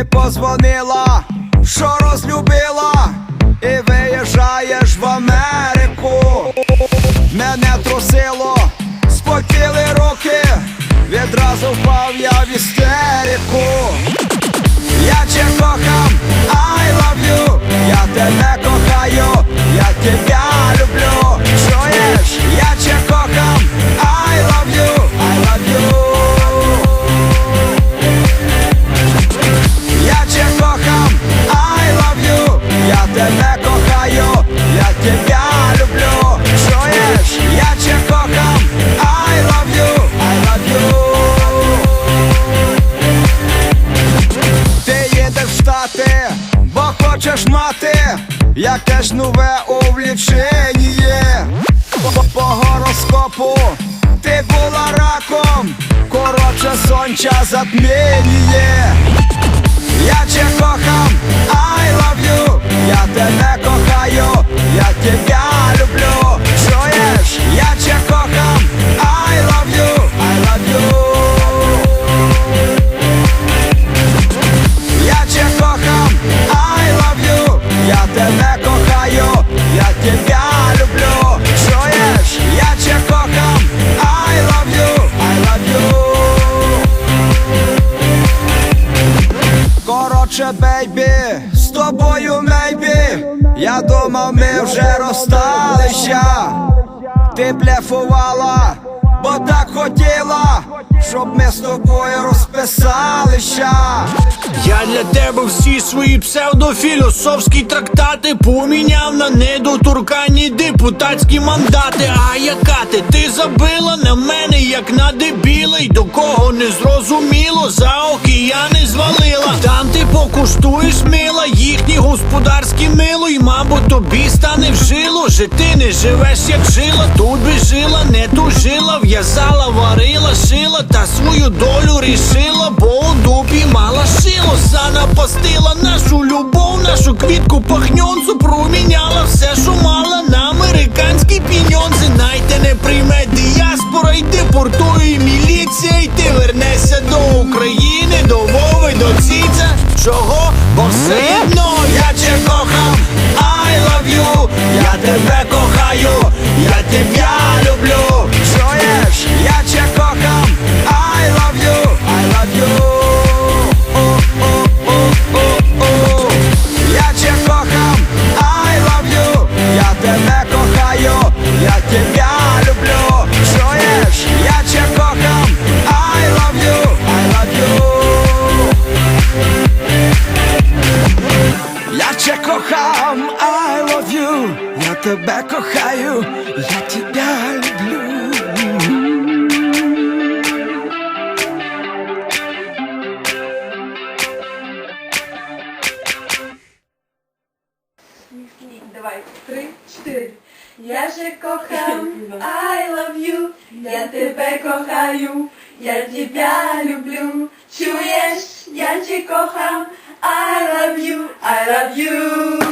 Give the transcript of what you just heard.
позвонила, що розлюбила, і виїжджаєш в Америку. Мене трусило, спотіли руки, відразу впав якесь нове увлічення? По, гороскопу ти була раком, коротше сонча затмінює. Я тебе кохам, I love you. Я тебе кохаю, тобою мейбі Я думав, ми вже розсталися. Ти блефувала, щоб ми з тобою розписалися Я для тебе всі свої псевдофілософські трактати поміняв на недоторканні депутатські мандати. А яка ти? Ти забила на мене, як на дебіла, й до кого не зрозуміло, за океани звалила. Там ти покуштуєш мила, їхні господарські мило, й мабуть тобі стане в жило, же не живеш, як жила, тут би жила, не тужила, в'язала, варила, шила, та свою долю рішила, бо у дупі мала шило, занапастила нашу любов, нашу квітку пахньонцу, проміняла все, що мала на американські піньонзи. Найте не прийме діаспора, й депортує міліція, і ти вернешся до України, до Вови, до Ціця. Чого? Бо все одно я тебе кохам, I love you, я тебе кохаю, Я кохаю, я тебя люблю Давай, три, чотири. Я же кохам, I love you, я тебе кохаю, я тебя люблю. Чуєш, я тебе кохам, I love you, I love you.